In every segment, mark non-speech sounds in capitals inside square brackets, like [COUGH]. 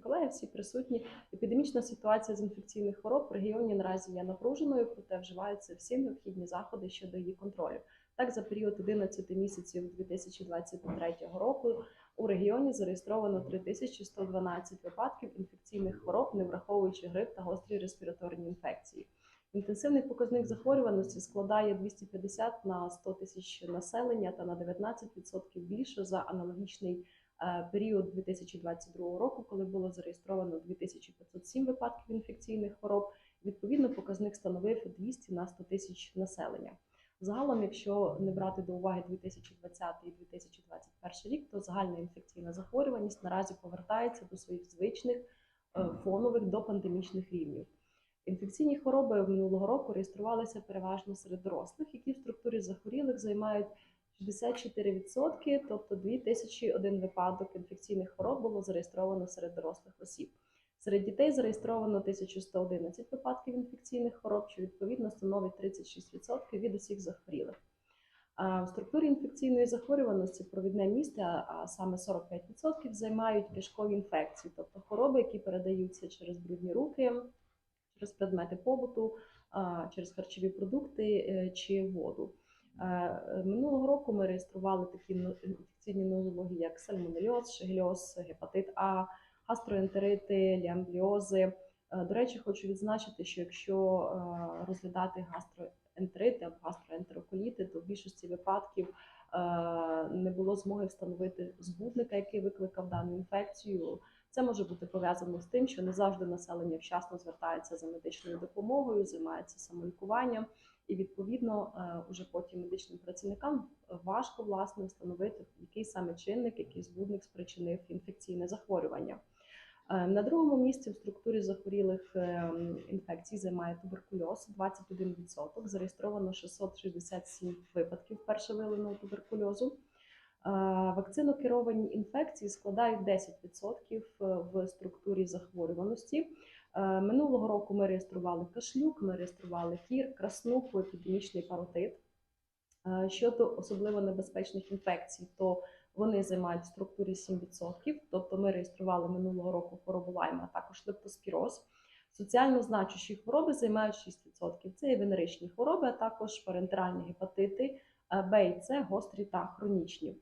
колеги, всі присутні. Епідемічна ситуація з інфекційних хвороб в регіоні наразі є напруженою, проте вживаються всі необхідні заходи щодо її контролю. Так, за період 11 місяців 2023 року у регіоні зареєстровано 3112 випадків інфекційних хвороб, не враховуючи грип та гострі респіраторні інфекції. Інтенсивний показник захворюваності складає 250 на 100 тисяч населення та на 19% більше за аналогічний період 2022 року, коли було зареєстровано 2507 випадків інфекційних хвороб. Відповідно, показник становив 200 на 100 тисяч населення. Загалом, якщо не брати до уваги 2020 і 2021 рік, то загальна інфекційна захворюваність наразі повертається до своїх звичних е, фонових допандемічних рівнів. Інфекційні хвороби минулого року реєструвалися переважно серед дорослих, які в структурі захворілих займають 64%, тобто 2001 випадок інфекційних хвороб було зареєстровано серед дорослих осіб. Серед дітей зареєстровано 1111 випадків інфекційних хвороб, що відповідно становить 36% від усіх захворілих. В структурі інфекційної захворюваності провідне місце, а саме 45%, займають кишкові інфекції, тобто хвороби, які передаються через брудні руки, через предмети побуту, через харчові продукти е, чи воду. Е, Минулого року ми реєстрували такі інфекційні нозології, як сальмонельоз, шегельоз, гепатит А, гастроентерити, ліамбліози. Е, До речі, хочу відзначити, що якщо е, розглядати гастроентерити або гастроентероколіти, то в більшості випадків е, не було змоги встановити збудника, який викликав дану інфекцію. Це може бути пов'язано з тим, що не завжди населення вчасно звертається за медичною допомогою, займається самолікуванням, і відповідно е, уже потім медичним працівникам важко власне встановити, який саме чинник, який збудник спричинив інфекційне захворювання. Е, На другому місці в структурі захворілих е, інфекцій займає туберкульоз 21%. Зареєстровано 667 випадків першовиленого туберкульозу. Е, Вакцинокеровані інфекції складають 10% в структурі захворюваності. Е, Минулого року ми реєстрували кашлюк, ми реєстрували кір, краснуху, епідемічний паротит. Е, Щодо особливо небезпечних інфекцій, то вони займають в структурі 7%, тобто ми реєстрували минулого року хворобу Лайма, а також лептоспіроз. Соціально значущі хвороби займають 6%. Це є венеричні хвороби, а також парентеральні гепатити е, Б і С, гострі та хронічні.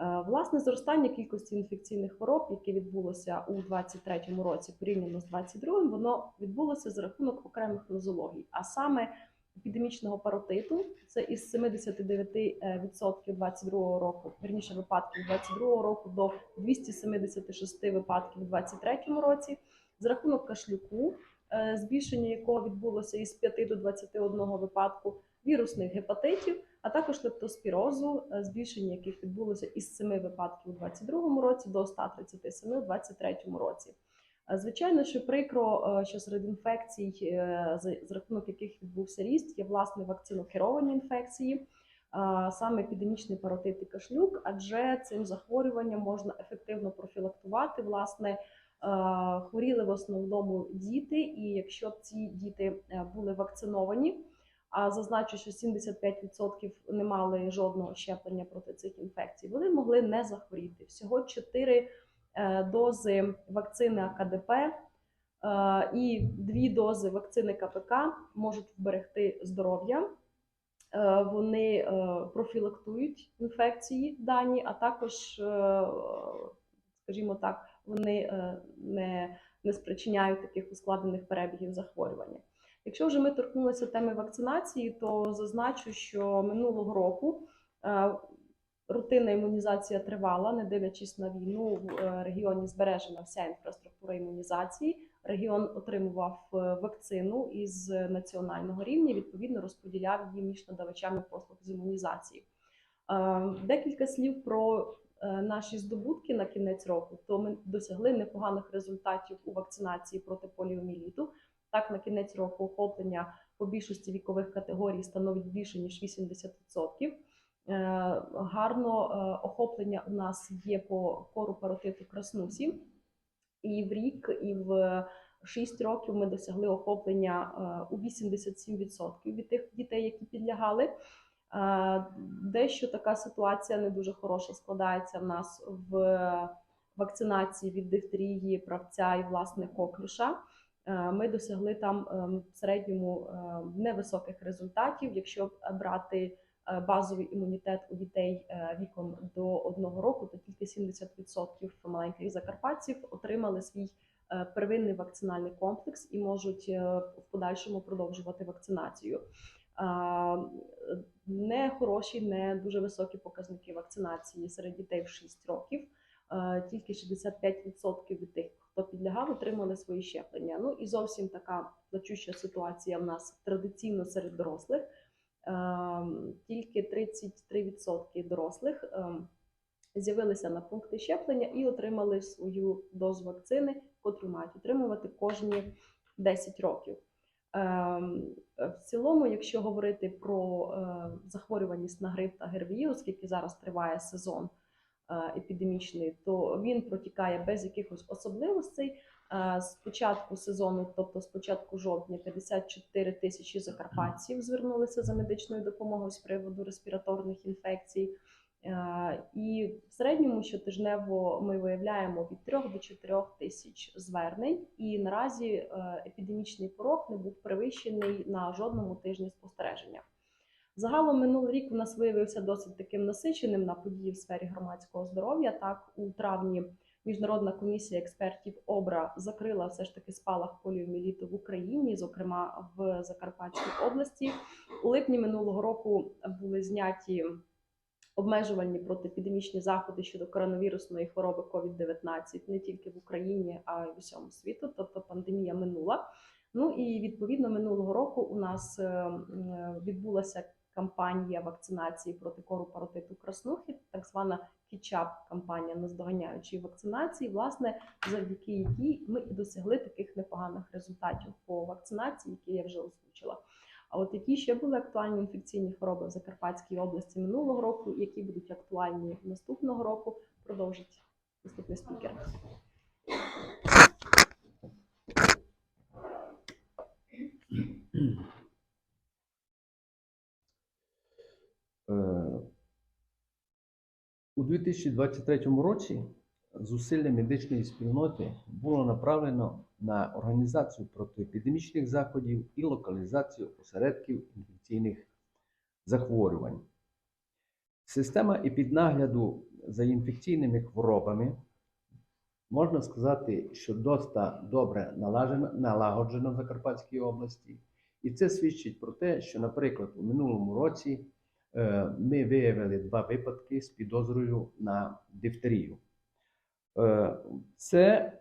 Е, Власне, зростання кількості інфекційних хвороб, яке відбулося у 2023 році порівняно з 2022, воно відбулося за рахунок окремих нозологій, а саме епідемічного паротиту, це із 79% 22 року, верніше випадків 22 року до 276 випадків у 2023 році, за рахунок кашлюку, е, збільшення якого відбулося із 5 до 21 випадку, вірусних гепатитів, а також лептоспірозу, е, збільшення яких відбулося із 7 випадків у 2022 році до 137 у 2023 році. Е, Звичайно, що прикро, е, що серед інфекцій, за рахунок яких відбувся ріст, є власне вакцинокеровані інфекції, саме епідемічний паротит і кашлюк, адже цим захворюванням можна ефективно профілактувати. Власне, хворіли в основному діти, і якщо б ці діти були вакциновані, а зазначу, що 75% не мали жодного щеплення проти цих інфекцій, вони могли не захворіти. Всього 4 е, дози вакцини АКДП е, і дві дози вакцини КПК можуть вберегти здоров'я. Е, Вони профілактують інфекції дані, а також, скажімо так, вони не, не спричиняють таких ускладнених перебігів захворювання. Якщо вже ми торкнулися теми вакцинації, то зазначу, що минулого року е, рутинна імунізація тривала, не дивлячись на війну, в е, регіоні збережена вся інфраструктура імунізації. Регіон отримував е, вакцину із національного рівня, відповідно розподіляв її між надавачами послуг з імунізації. Декілька слів про наші здобутки на кінець року. То ми досягли непоганих результатів у вакцинації проти поліоміеліту. Так, на кінець року охоплення по більшості вікових категорій становить більше ніж 80%. Е, Гарно е, охоплення у нас є по кору паротиту краснусі. І в рік, і в 6 років ми досягли охоплення е, у 87% від тих дітей, які підлягали. Дещо така ситуація не дуже хороша складається в нас в вакцинації від дифтерії, правця і власне коклюша. Е, Ми досягли там ем, в середньому е, невисоких результатів. Якщо брати е, базовий імунітет у дітей е, віком до одного року, то тільки 70% маленьких закарпатців отримали свій первинний вакцинальний комплекс і можуть в подальшому продовжувати вакцинацію. Не хороші, не дуже високі показники вакцинації серед дітей в 6 років. Тільки 65% від тих, хто підлягав, отримали свої щеплення. Ну і зовсім така плачуща ситуація в нас традиційно серед дорослих. Е, Тільки 33% дорослих е, з'явилися на пункти щеплення і отримали свою дозу вакцини, котру мають отримувати кожні 10 років. Ем, В цілому, якщо говорити про е, захворюваність на грип та ГРВІ, оскільки зараз триває сезон епідемічний, то він протікає без якихось особливостей. Е, З початку сезону, тобто з початку жовтня, 54 тисячі закарпатців звернулися за медичною допомогою з приводу респіраторних інфекцій. Е, І в середньому щотижнево ми виявляємо від 3 до 4 тисяч звернень, і наразі е, епідемічний порог не був перевищений на жодному тижні спостереження. Загалом минулий рік у нас виявився досить таким насиченим на події в сфері громадського здоров'я. Так, у травні міжнародна комісія експертів ОБРА закрила все ж таки спалах поліоміеліту в Україні, зокрема в Закарпатській області. У липні минулого року були зняті обмежувальні протиепідемічні заходи щодо коронавірусної хвороби COVID-19 не тільки в Україні, а й в усьому світу. Тобто пандемія минула. Ну і відповідно минулого року у нас е, відбулася кампанія вакцинації проти кору паротиту краснухи, так звана кічап кампанія наздоганяючої вакцинації, власне, завдяки якій ми і досягли таких непоганих результатів по вакцинації, які я вже озвучила. А от які ще були актуальні інфекційні хвороби в Закарпатській області минулого року, які будуть актуальні наступного року, продовжить наступний спікер. 2023 році зусилля медичної спільноти було направлено на організацію протиепідемічних заходів і локалізацію осередків інфекційних захворювань. Система епіднагляду за інфекційними хворобами можна сказати, що доста добре налагоджено в Закарпатській області. І це свідчить про те, що, наприклад, у минулому році ми виявили два випадки з підозрою на дифтерію. Е, Це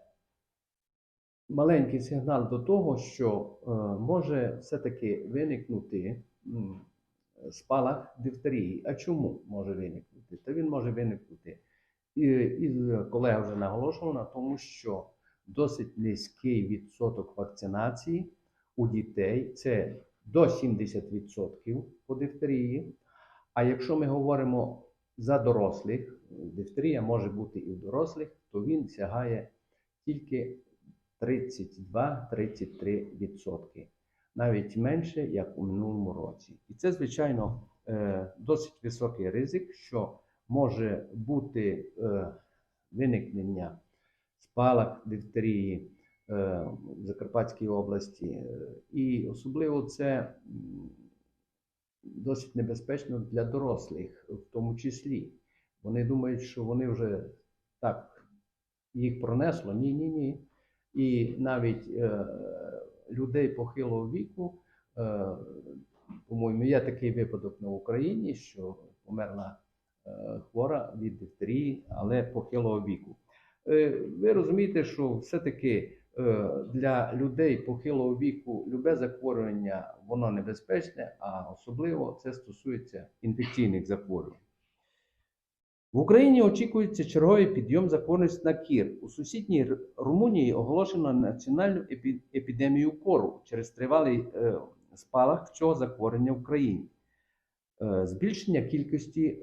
маленький сигнал до того, що е, може все-таки виникнути спалах дифтерії. А чому може виникнути? Та він може виникнути. І, і колега вже наголошував на тому, що досить низький відсоток вакцинації у дітей це до 70% по дифтерії. А якщо ми говоримо за дорослих, дифтерія може бути і в дорослих, то він сягає тільки 32-33%, навіть менше, як у минулому році. І це, звичайно, е, досить високий ризик, що може бути е, виникнення спалах дифтерії е, в Закарпатській області. І особливо це досить небезпечно для дорослих, в тому числі. Вони думають, що вони вже так їх пронесло. Ні, ні, ні. І навіть е, людей похилого віку, е, по-моєму, є такий випадок на Україні, що померла е, хвора від дифтерії, але похилого віку. Е, ви розумієте, що все-таки для людей похилого віку любе захворювання воно небезпечне, а особливо це стосується інфекційних захворювань. В Україні очікується черговий підйом захворюваності на кір. У сусідній Румунії оголошено національну епідемію кору через тривалий е, спалах цього захворювання в країні. Е, збільшення кількості е,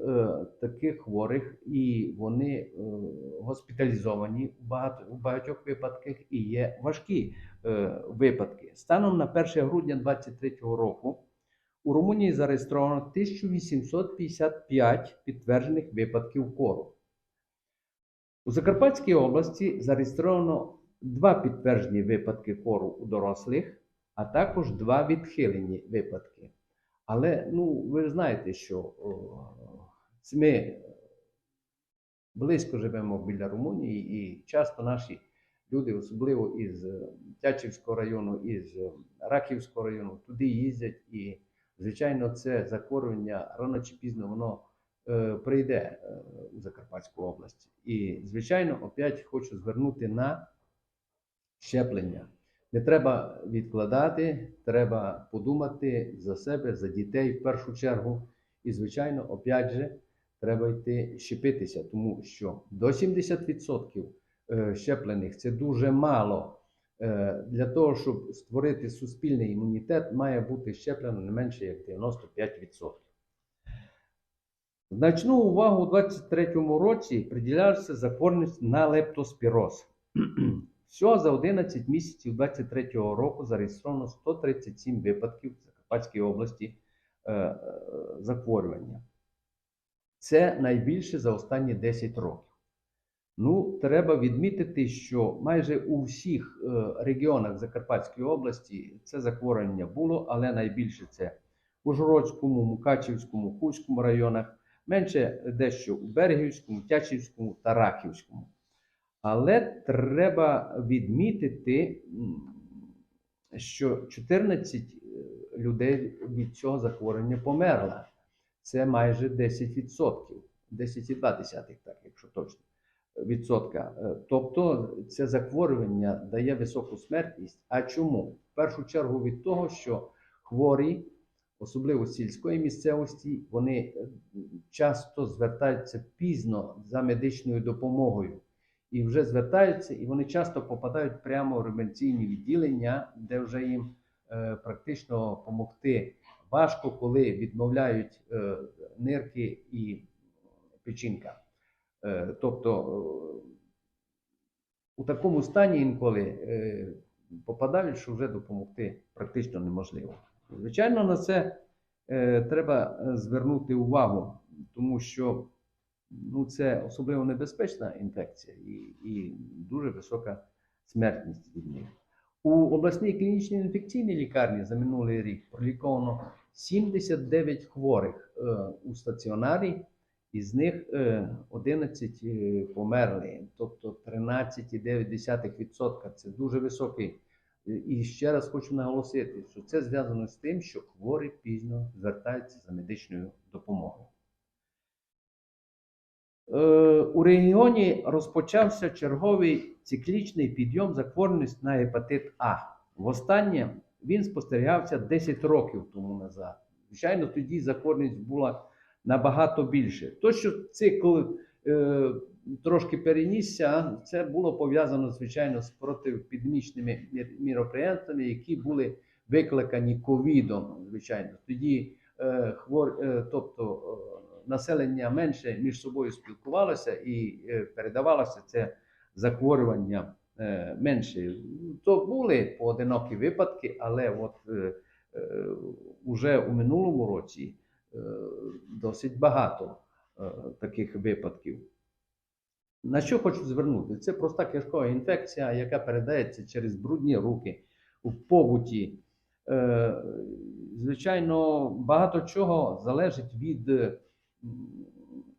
таких хворих, і вони е, госпіталізовані у, багатьох випадках і є важкі випадки. Станом на 1 грудня 2023 року у Румунії зареєстровано 1855 підтверджених випадків кору. У Закарпатській області зареєстровано два підтверджені випадки кору у дорослих, а також два відхилені випадки. Але ну, ви знаєте, що ми близько живемо біля Румунії, і часто наші люди, особливо із е, Тячівського району, із е, Раківського району, туди їздять. І, звичайно, це захворювання рано чи пізно воно е, прийде у Закарпатську область. І, звичайно, опять хочу звернути на щеплення. Не треба відкладати, треба подумати за себе, за дітей в першу чергу. І, звичайно, опять же, треба йти щепитися, тому що до 70% е, щеплених це дуже мало. Е, Для того, щоб створити суспільний імунітет, має бути щеплено не менше як 95%. Значну увагу у 2023 році приділявся захворюваність на лептоспіроз. Всього за 11 місяців 2023 року зареєстровано 137 випадків в Закарпатській області е, е, захворювання. Це найбільше за останні 10 років. Ну, треба відмітити, що майже у всіх е, регіонах Закарпатської області це захворювання було, але найбільше це в Ужгородському, Мукачівському, Хуському районах, менше дещо у Берегівському, Тячівському та Раківському. Але треба відмітити, що 14 е, людей від цього захворювання померло. Це майже 10%, 10,2, так, якщо точно, відсотка. Е, Тобто це захворювання дає високу смертність. А чому? В першу чергу від того, що хворі, особливо сільської місцевості, вони е, часто звертаються пізно за медичною допомогою. І вже звертаються, і вони часто попадають прямо в реабілітаційні відділення, де вже їм е, практично допомогти важко, коли відмовляють е, нирки і печінка. Е, тобто е, у такому стані інколи е, попадають, що вже допомогти практично неможливо. Звичайно, на це е, треба е, звернути увагу, тому що ну, це особливо небезпечна інфекція і, і дуже висока смертність від них. У обласній клінічній інфекційній лікарні за минулий рік проліковано 79 хворих е, у стаціонарі, із них е, 11 е, померли, тобто 13,9%. Це дуже високий. Е, І ще раз хочу наголосити, що це зв'язано з тим, що хворі пізно звертаються за медичною допомогою. У регіоні розпочався черговий циклічний підйом захворюваності на гепатит А. Востаннє він спостерігався 10 років тому назад. Звичайно, тоді захворюваність була набагато більше. То, що цикл е, трошки перенісся, це було пов'язано, звичайно, з протипідмічними міроприємствами, які були викликані ковідом. Звичайно, тоді е, хвор, е, тобто е, населення менше між собою спілкувалося і е, передавалося це захворювання е, менше. То були поодинокі випадки, але от е, уже у минулому році досить багато таких випадків. На що хочу звернути? Це проста кишкова інфекція, яка передається через брудні руки в побуті. Звичайно, багато чого залежить від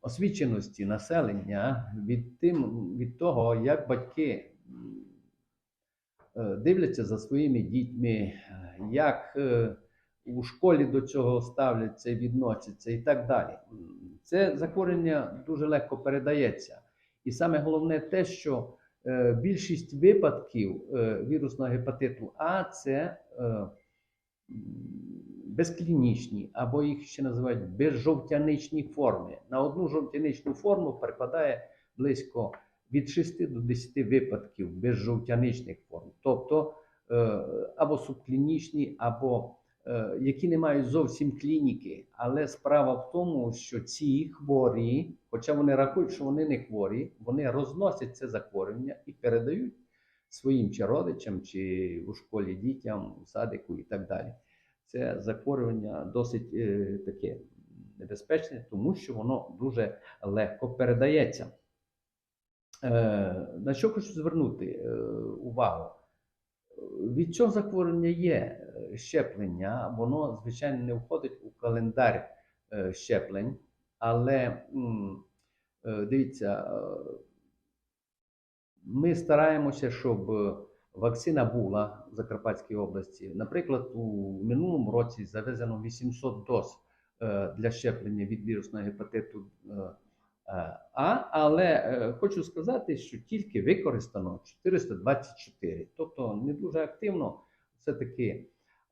освіченості населення, від, тим, від того, як батьки е, дивляться за своїми дітьми, як е, у школі до цього ставляться і відносяться, і так далі. Це захворювання дуже легко передається. І саме головне те, що е, більшість випадків е, вірусного гепатиту А це е, безклінічні, або їх ще називають безжовтяничні форми. На одну жовтяничну форму припадає близько від 6 до 10 випадків безжовтяничних форм, тобто е, або субклінічні, або е, які не мають зовсім клініки. Але справа в тому, що ці хворі, хоча вони рахують, що вони не хворі, вони розносять це захворювання і передають своїм чи родичам, чи у школі дітям, у садику і так далі. Це захворювання досить е, таке небезпечне, тому що воно дуже легко передається. Е, На що хочу звернути е, увагу? Від цього захворювання є щеплення, воно, звичайно, не входить у календар щеплень, але дивіться, ми стараємося, щоб вакцина була в Закарпатській області. Наприклад, у минулому році завезено 800 доз е, для щеплення від вірусного гепатиту е, е, А, але хочу сказати, що тільки використано 424, тобто не дуже активно. Все-таки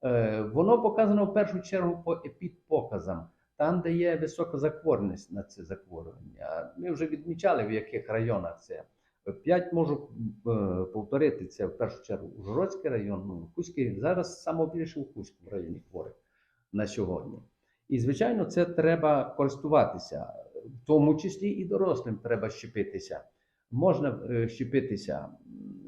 е, воно показано в першу чергу по епідпоказам, там, де є висока захворюваність на це захворювання. Ми вже відмічали, в яких районах це. П'ять можу е, повторити це в першу чергу Ужгородський район, ну, Хуський. Зараз саме більше у Хуському районі хворих на сьогодні. І, звичайно, це треба користуватися, в тому числі і дорослим треба щепитися. Можна е, щепитися,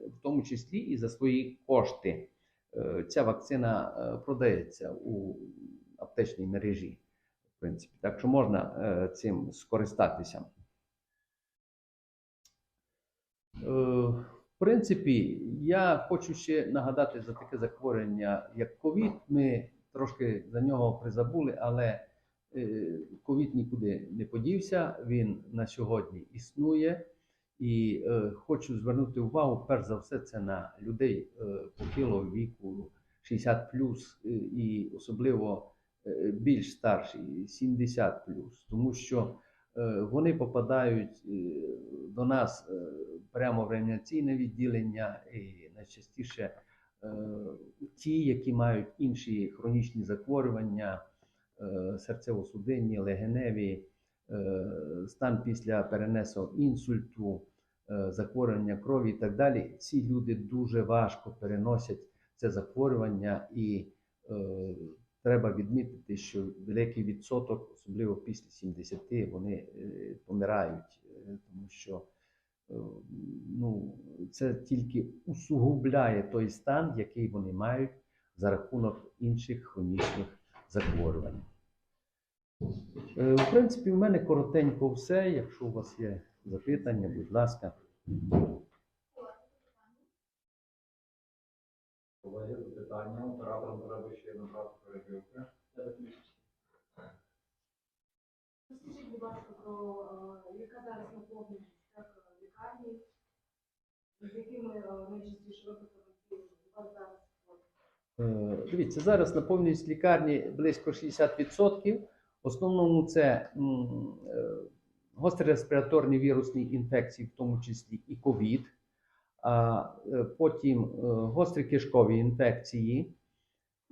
в тому числі і за свої кошти. Е, Ця вакцина продається у аптечній мережі, в принципі. Так що можна цим скористатися. Е, В принципі, я хочу ще нагадати за таке захворювання, як ковід. Ми трошки за нього призабули, але е, ковід нікуди не подівся. Він на сьогодні існує. І е, хочу звернути увагу, перш за все, це на людей е, похилого віку 60 е, і особливо е, більш старші 70 тому що вони попадають е, до нас е, прямо в реанімаційне відділення, і найчастіше е, ті, які мають інші хронічні захворювання, е, серцево-судинні, легеневі, е, стан після перенесу інсульту, е, захворювання крові і так далі. Ці люди дуже важко переносять це захворювання і е, треба відмітити, що великий відсоток, особливо після 70, вони е, помирають, е, тому що е, ну, це тільки усугубляє той стан, який вони мають за рахунок інших хронічних захворювань. В принципі, у мене коротенько все. Якщо у вас є запитання, будь ласка. Треба ще Розкажіть, будь ласка, про е, яка зараз наповненість е, лікарні, з якими е, найчастіше випадками Дивіться, зараз наповнюється лікарні близько 60%. В основному це гострі респіраторні вірусні інфекції, в тому числі і ковід, потім гострі кишкові інфекції.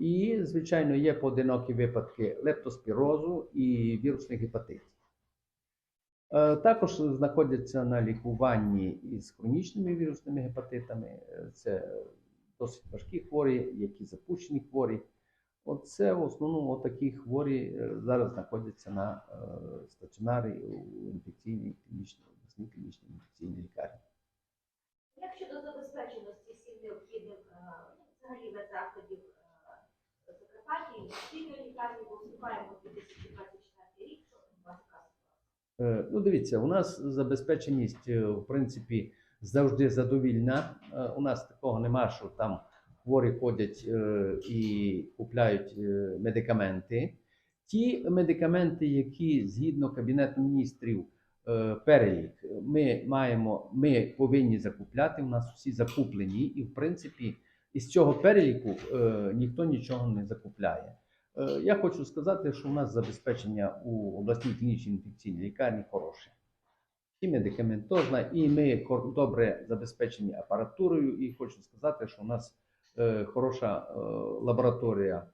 І, звичайно, є поодинокі випадки лептоспірозу і вірусних гепатитів. Е, Також знаходяться на лікуванні із хронічними вірусними гепатитами. Е, Це досить важкі хворі, які запущені хворі. Оце в основному такі хворі е, зараз знаходяться на стаціонарі у інфекційній клінічній клінічній інфекційній лікарні. Як щодо забезпеченості всім необхідним ну, взагалі медзаходів е, Закарпатті, спільної лікарні бо вступаємо 2024 рік, що у вас ситуація? Е, Ну, дивіться, у нас забезпеченість, е, в принципі, завжди задовільна. Е, У нас такого нема, що там хворі ходять і купляють медикаменти. Ті медикаменти, які згідно Кабінету міністрів перелік, ми маємо, ми повинні закупляти. У нас всі закуплені, і в принципі, із цього переліку е, ніхто нічого не закупляє. Е, Я хочу сказати, що у нас забезпечення у обласній клінічній інфекційній лікарні хороше. І медикаментозна, і ми добре забезпечені апаратурою. І хочу сказати, що у нас е, хороша лабораторія,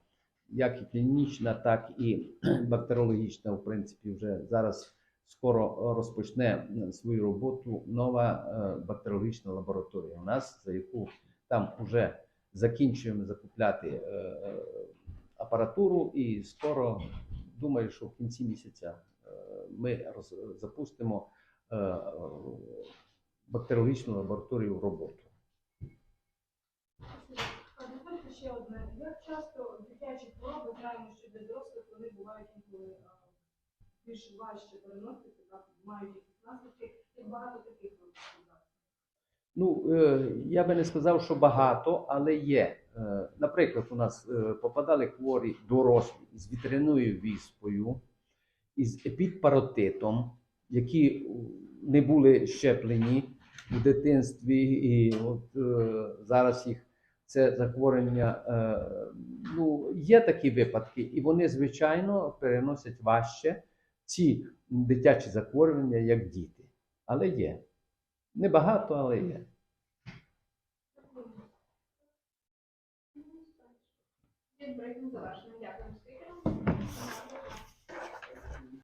як і клінічна, так і [CLEARS THROAT] бактеріологічна. В принципі, вже зараз скоро розпочне свою роботу нова бактеріологічна лабораторія. У нас за яку там вже закінчуємо закупляти е, апаратуру, і скоро думаю, що в кінці місяця е, ми запустимо е, бактеріологічну лабораторію в роботу. Ще одне. Як часто дитячі хвороби, знаємо, що для дорослих вони бувають інколи більш важче переносити, так, мають наслідки, як багато таких випадків? Ну, е, я би не сказав, що багато, але є. Е, Наприклад, у нас е, попадали хворі дорослі з вітряною віспою, із епідпаротитом, які не були щеплені у дитинстві, і от зараз їх це захворювання. Е, ну, є такі випадки, і вони, звичайно, переносять важче ці дитячі захворювання, як діти. Але є. Небагато, але є. Відбрейкінг завершено.